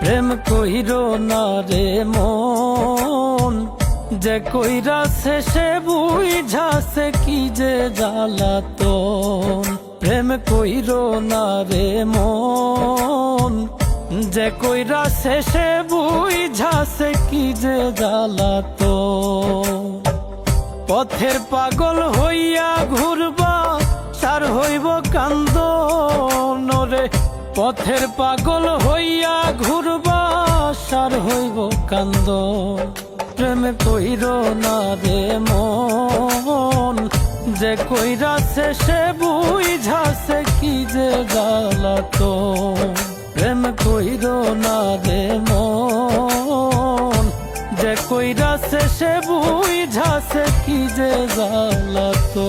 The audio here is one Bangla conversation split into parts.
প্রেম কইর না রে মন, যে কইরা শেষে বুঝাছে কি যে জ্বালাতন। প্রেম কইর না রে মন, যে কইরা শেষে বুঝাছে কি যে জ্বালাতন। পথের পাগল হইয়া ঘুরবা, সার হইব কান্দ রে পথের পাগল হইয়া ঘুরবা সার হইব কান্দ। প্রেম কইর না রে মন, যে কইরা শেষে বুঝাছে কি যে গালাতো প্রেম কইর না রে মন, যে কইরা শেষে বুঝাছে কি যে জ্বালাতো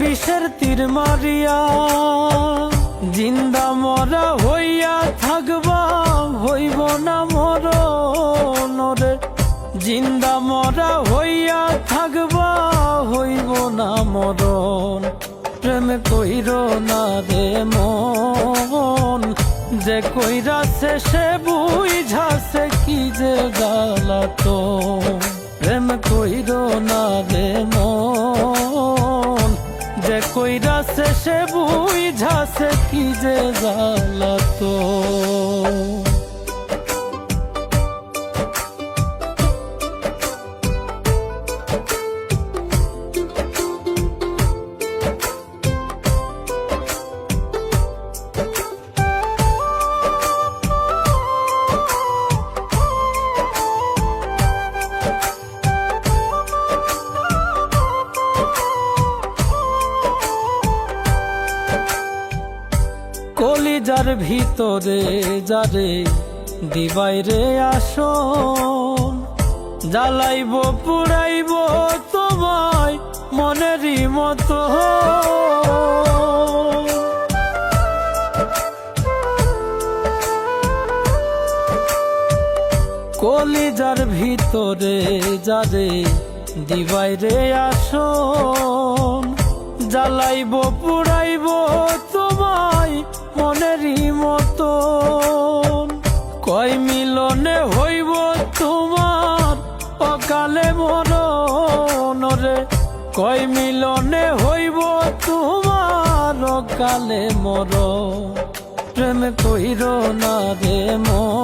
বিষের তীর মারিয়া, জিন্দা মরা হইয়া থাকবা, হইব না মর রে। জিন্দা মরা হইয়া থাকবা, হইব না মরণ। প্রেম কইর না রে মন, যে কইরা শেষে বুঝাছে কি যে গালাতো প্রেম কইর না রে মন। কইরা শেষে বুঝাছে কি যে গালাতো কলিজার ভিতরে যারে দিবাই রে জ্বালাইব, পুড়াইব তোমায় মনেরই মতো। কলিজার ভিতরে যারে দিবাই রে জ্বালাইব, পুড়াইব অকালে মরণ রে। কই মিলনে হইব তোমার কালে মর প্রেম কইর না রে মন।